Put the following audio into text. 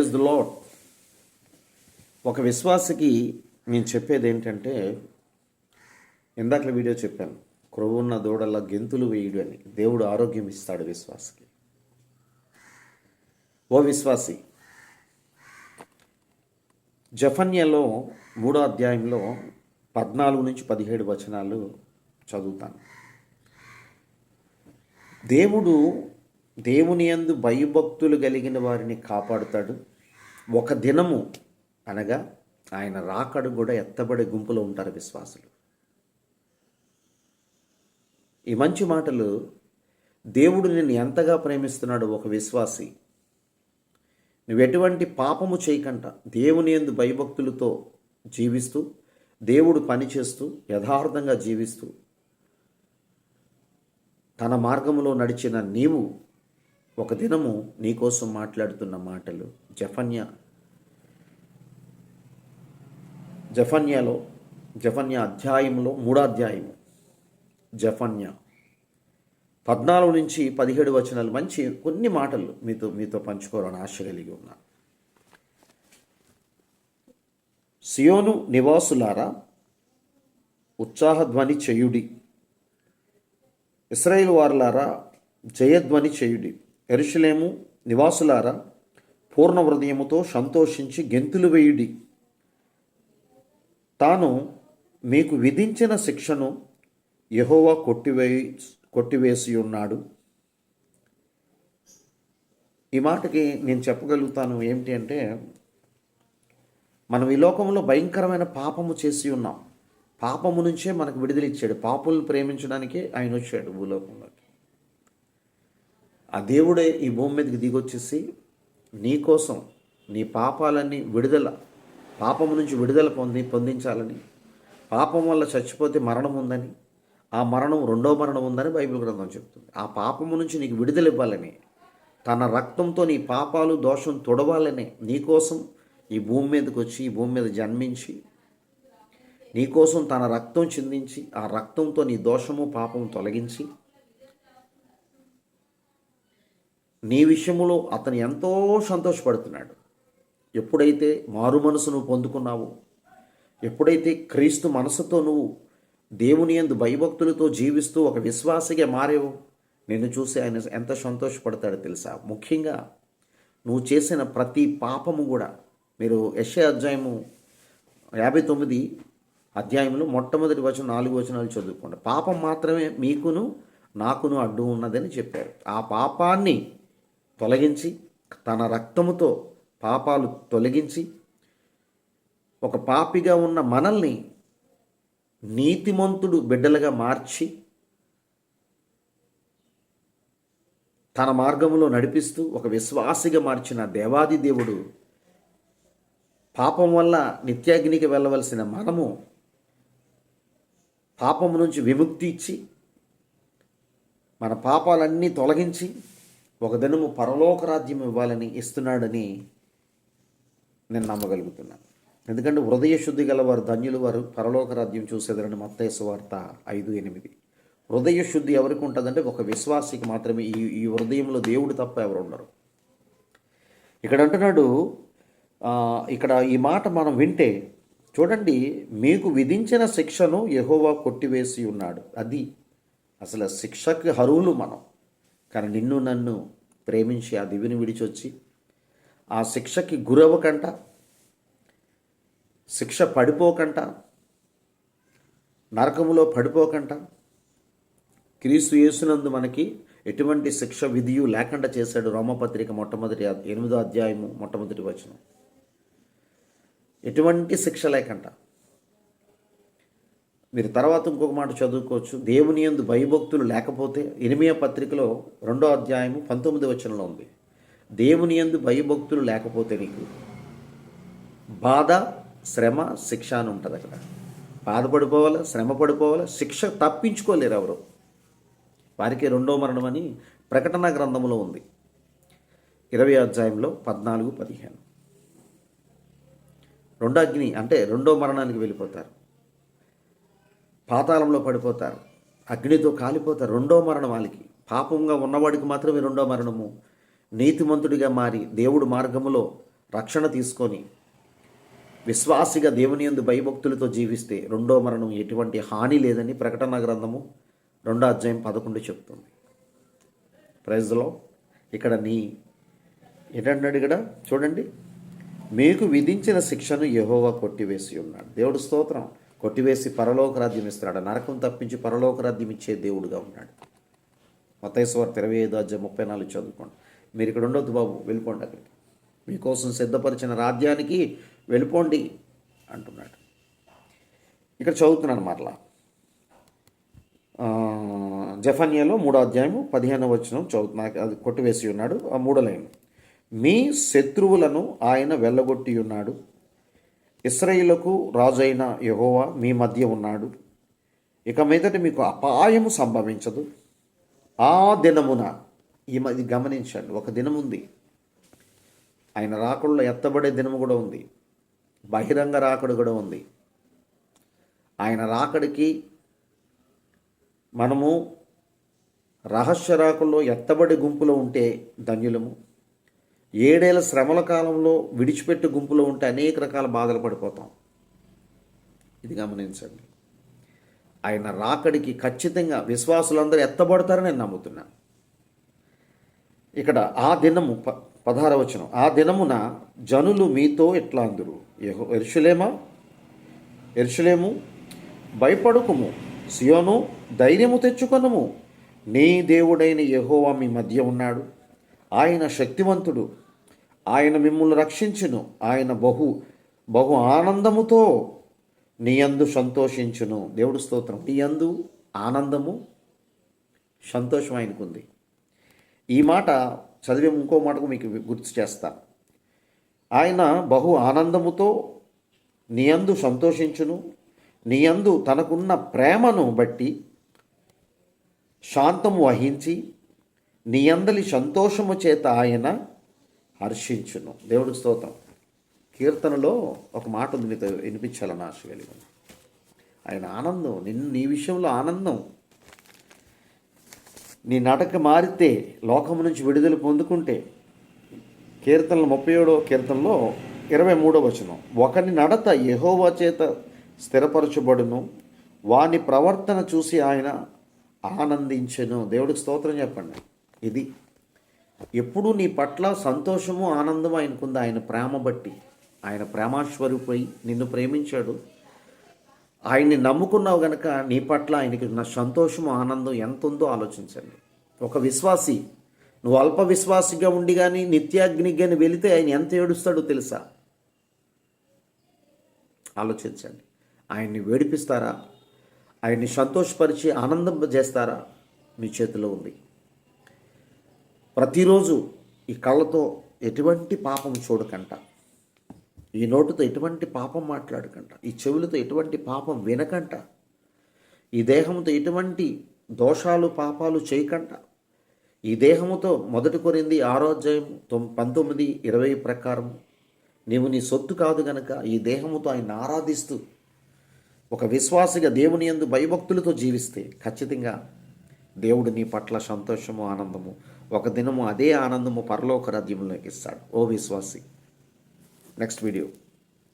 Is the lord ఒక విశ్వాసకి నేను చెప్పేది ఏంటంటే ఇందాక వీడియో చెప్పాను క్రొవ్వున్న దూడల్లో గెంతులు వేయుడు అని. దేవుడు ఆరోగ్యం ఇస్తాడు విశ్వాసకి. ఓ విశ్వాసి జఫన్యలో మూడో అధ్యాయంలో పద్నాలుగు నుంచి పదిహేడు వచనాలు చదువుతాను. దేవుడు దేవుని యందు భయభక్తులు కలిగిన వారిని కాపాడుతాడు. ఒక దినము అనగా ఆయన రాకడు కూడా ఎత్తబడే గుంపులో ఉంటారు విశ్వాసులు. ఈ మంచి మాటలు దేవుడు నిన్ను ఎంతగా ప్రేమిస్తున్నాడు ఒక విశ్వాసి. నువ్వు ఎటువంటి పాపము చేయకంట. దేవుని ఎందు భయభక్తులతో జీవిస్తూ దేవుడు పనిచేస్తూ యథార్థంగా జీవిస్తూ తన మార్గంలో నడిచిన నీవు ఒక దినము నీకోసం మాట్లాడుతున్న మాటలు జఫన్య. జఫన్యాలో జఫన్య అధ్యాయంలో మూడో అధ్యాయము. జఫన్య. పద్నాలుగు నుంచి పదిహేడు వచనాలు మంచి కొన్ని మాటలు మీతో మీతో పంచుకోవాలని ఆశ కలిగి ఉన్నా. సియోను నివాసులారా ఉత్సాహధ్వని చేయుడి. ఇస్రాయేల్ వారులారా జయధ్వని చేయుడి. ఎరుషలేము నివాసులారా పూర్ణ హృదయముతో సంతోషించి గెంతులు వేయుడి. తాను మీకు విధించిన శిక్షను యహోవా కొట్టివే కొట్టివేసి ఉన్నాడు ఈ మాటకి నేను చెప్పగలుగుతాను ఏమిటి అంటే మనం ఈ లోకంలో భయంకరమైన పాపము చేసి ఉన్నాం. పాపము నుంచే మనకు విడుదల ఇచ్చాడు. పాపులను ప్రేమించడానికే ఆయన వచ్చాడు భూలోకంలో. ఆ దేవుడే ఈ భూమి మీదకి దిగొచ్చేసి నీ కోసం నీ పాపాలన్నీ విడుదల పాపము నుంచి విడుదల పొంది పొందించాలని పాపం వల్ల చచ్చిపోతే మరణం ఉందని ఆ మరణం రెండో మరణం ఉందని బైబిల్ గ్రంథం చెప్తుంది. ఆ పాపము నుంచి నీకు విడుదల ఇవ్వాలని తన రక్తంతో నీ పాపాలు దోషం తొడవాలని నీకోసం ఈ భూమి మీదకి వచ్చి ఈ భూమి మీద జన్మించి నీకోసం తన రక్తం చిందించి ఆ రక్తంతో నీ దోషము పాపము తొలగించి నీ విషయంలో అతను ఎంతో సంతోషపడుతున్నాడు. ఎప్పుడైతే మారు మనసు నువ్వు పొందుకున్నావో ఎప్పుడైతే క్రీస్తు మనసుతో నువ్వు దేవుని యందు భయభక్తులతో జీవిస్తూ ఒక విశ్వాసిగా మారేవో నిన్ను చూసి ఆయన ఎంత సంతోషపడతాడో తెలుసా? ముఖ్యంగా నువ్వు చేసిన ప్రతి పాపము కూడా మీరు యశ అధ్యాయము యాభై తొమ్మిది అధ్యాయంలో మొట్టమొదటి వచనం నాలుగు వచనాలు చదువుకోండి. పాపం మాత్రమే మీకును నాకును అడ్డు ఉన్నదని చెప్పారు. ఆ పాపాన్ని తొలగించి తన రక్తముతో పాపాలు తొలగించి ఒక పాపిగా ఉన్న మనల్ని నీతిమంతుడు బిడ్డలుగా మార్చి తన మార్గంలో నడిపిస్తూ ఒక విశ్వాసిగా మార్చిన దేవాది దేవుడు పాపం వల్ల నిత్యాగ్నికి వెళ్ళవలసిన మనము పాపం నుంచి విముక్తి ఇచ్చి మన పాపాలన్నీ తొలగించి ఒక దినము పరలోక రాజ్యం ఇవ్వాలని ఇస్తున్నాడని నేను నమ్మగలుగుతున్నాను ఎందుకంటే హృదయ శుద్ధి గల వారు ధన్యులు వారు పరలోక రాజ్యం చూసేదరని మత్తేసు వార్త ఐదు ఎనిమిది. హృదయ శుద్ధి ఎవరికి ఉంటుందంటే ఒక విశ్వాసికి మాత్రమే. ఈ ఈ హృదయంలో దేవుడు తప్ప ఎవరు ఉండరు. ఇక్కడ అంటున్నాడు ఇక్కడ ఈ మాట మనం వింటే చూడండి మీకు విధించిన శిక్షను యహోవా కొట్టివేసి ఉన్నాడు. అది అసలు శిక్షకి హరువులు మనం. కానీ నిన్ను నన్ను ప్రేమించి ఆ దివిని విడిచొచ్చి ఆ శిక్షకి గురవ్వకంట శిక్ష పడిపోకంట నరకములో పడిపోకంట. క్రీస్తు యేసునందు మనకి ఎటువంటి శిక్ష విధియు లేకుండా చేశాడు రోమపత్రిక మొట్టమొదటి ఎనిమిదో అధ్యాయము మొట్టమొదటి వచనం. ఎటువంటి శిక్ష లేకుండా మీరు తర్వాత ఇంకొక మాట చదువుకోవచ్చు. దేవుని యందు భయభక్తులు లేకపోతే ఎనిమియ పత్రికలో రెండో అధ్యాయము పంతొమ్మిది వచనంలో ఉంది. దేవుని యందు భయభక్తులు లేకపోతే నీకు బాధ శ్రమ శిక్ష అని ఉంటుంది అక్కడ. బాధపడిపోవాలి శ్రమ పడిపోవాలి శిక్ష తప్పించుకోలేరు ఎవరు. వారికి రెండో మరణం అని ప్రకటన గ్రంథంలో ఉంది. ఇరవై అధ్యాయంలో పద్నాలుగు పదిహేను. రెండో అగ్ని అంటే రెండో మరణానికి వెళ్ళిపోతారు. పాతాళంలో పడిపోతారు. అగ్నితో కాలిపోతారు. రెండో మరణం వాళ్ళకి. పాపంగా ఉన్నవాడికి మాత్రమే రెండో మరణము. నీతిమంతుడిగా మారి దేవుడు మార్గములో రక్షణ తీసుకొని విశ్వాసిగా దేవుని యందు భయభక్తులతో జీవిస్తే రెండో మరణం ఎటువంటి హాని లేదని ప్రకటన గ్రంథము రెండో అధ్యాయం పదకొండు చెప్తుంది. ప్రైజ్లో ఇక్కడ నీ ఏంటంటాడు ఇక్కడ చూడండి. మీకు విధించిన శిక్షను యహోవా కొట్టివేసి ఉన్నాడు. దేవుడు స్తోత్రం. కొట్టివేసి పరలోక రాజ్యం ఇస్తున్నాడు. నరకం తప్పించి పరలోకరాజ్యం ఇచ్చే దేవుడుగా ఉన్నాడు. మతేశ్వర్ ఇరవై ఐదు అధ్యాయం ముప్పై నాలుగు చదువుకోండి. మీరు ఇక్కడ ఉండొద్దు బాబు వెళ్ళిపోండి అక్కడికి. మీకోసం సిద్ధపరిచిన రాజ్యానికి వెళ్ళిపోండి అంటున్నాడు. ఇక్కడ చదువుతున్నాను మరలా. ఆ, జఫన్యాలో మూడో అధ్యాయము పదిహేను వచనం చదువుతున్నా అది కొట్టివేసి ఉన్నాడు. ఆ మూడో లైన్. మీ శత్రువులను ఆయన వెళ్ళగొట్టి ఉన్నాడు. ఇస్రాయిలకు రాజైన యహోవా మీ మధ్య ఉన్నాడు. ఇక మీదట మీకు అపాయము సంభవించదు. ఆ దినమున ఈ మధ్య గమనించండి ఒక దినం ఉంది. ఆయన రాకుడులో ఎత్తబడే దినము కూడా ఉంది. బహిరంగ రాకడు కూడా ఉంది. ఆయన రాకడికి మనము రహస్య రాకుల్లో ఎత్తబడి గుంపులో ఉంటే ధన్యులము. ఏడేళ్ళ శ్రమల కాలంలో విడిచిపెట్టు గుంపులో ఉంటే అనేక రకాల బాధలు పడిపోతాం. ఇది గమనించండి. ఆయన రాకడికి ఖచ్చితంగా విశ్వాసులందరూ ఎత్తబడతారని నేను నమ్ముతున్నాను ఇక్కడ ఆ దినము ప పదహారవచనం ఆ దినమున జనులు మీతో ఎట్లా అందరు? ఎరుషులేమా ఎరుషులేము భయపడుకుము. సియోను ధైర్యము తెచ్చుకొనము. నీ దేవుడైన యహోవా మీ మధ్య ఉన్నాడు. ఆయన శక్తివంతుడు. ఆయన మిమ్మల్ని రక్షించును. ఆయన బహు బహు ఆనందముతో నీ యందు సంతోషించును. దేవుడు స్తోత్రం. నీ యందు ఆనందము సంతోషం ఆయనకుంది. ఈ మాట చదివే ఇంకో మాటకు మీకు గుర్తు చేస్తా. ఆయన బహు ఆనందముతో నీయందు సంతోషించును. నీయందు తనకున్న ప్రేమను బట్టి శాంతము వహించి నీ అందలి సంతోషము చేత ఆయన హర్షించును. దేవుడు స్తోత్రం. కీర్తనలో ఒక మాట ఉంది మీతో వినిపించాలని ఆశ కలిగి? ఆయన ఆనందం నిన్ను నీ విషయంలో ఆనందం. నీ నడక మారితే లోకము నుంచి విడుదల పొందుకుంటే. కీర్తనలు ముప్పై ఏడో కీర్తనలో ఇరవై మూడో వచనం. ఒకని నడత యహోవా చేత స్థిరపరచబడును. వాని ప్రవర్తన చూసి ఆయన ఆనందించెను. దేవుడికి స్తోత్రం చెప్పండి. ఇది. ఎప్పుడు నీ పట్ల సంతోషము ఆనందము ఆయనకుంది. ఆయన ప్రేమ బట్టి ఆయన ప్రేమాశ్వరుపై నిన్ను ప్రేమించాడు. ఆయన్ని నమ్ముకున్నావు గనక నీ పట్ల ఆయనకి ఉన్న సంతోషము ఆనందం ఎంత ఉందో ఆలోచించండి. ఒక విశ్వాసి నువ్వు అల్ప విశ్వాసిగా ఉండి కానీ నిత్యాగ్నికి కానీ వెళితే ఆయన ఎంత ఏడుస్తాడో తెలుసా? ఆలోచించండి. ఆయన్ని వేడిపిస్తారా? ఆయన్ని సంతోషపరిచి ఆనందం చేస్తారా? మీ చేతిలో ఉంది. ప్రతిరోజు ఈ కళ్ళతో ఎటువంటి పాపం చూడకంట. ఈ నోటితో ఎటువంటి పాపం మాట్లాడకంట. ఈ చెవులతో ఎటువంటి పాపం వినకంట. ఈ దేహంతో ఎటువంటి దోషాలు పాపాలు చేయకంట. ఈ దేహముతో మొదటి కొరింది ఆరో తొమ్ పంతొమ్మిది ఇరవై ప్రకారం నీవు నీ సొత్తు కాదు గనక ఈ దేహముతో ఆయన ఆరాధిస్తూ ఒక విశ్వాసిగా దేవుని యందు భయభక్తులతో జీవిస్తే ఖచ్చితంగా దేవుడు నీ పట్ల సంతోషము ఆనందము ఒక దినము అదే ఆనందము పరలోక రాజ్యంలోకి ఇస్తాడు. ఓ విశ్వాసి. Next video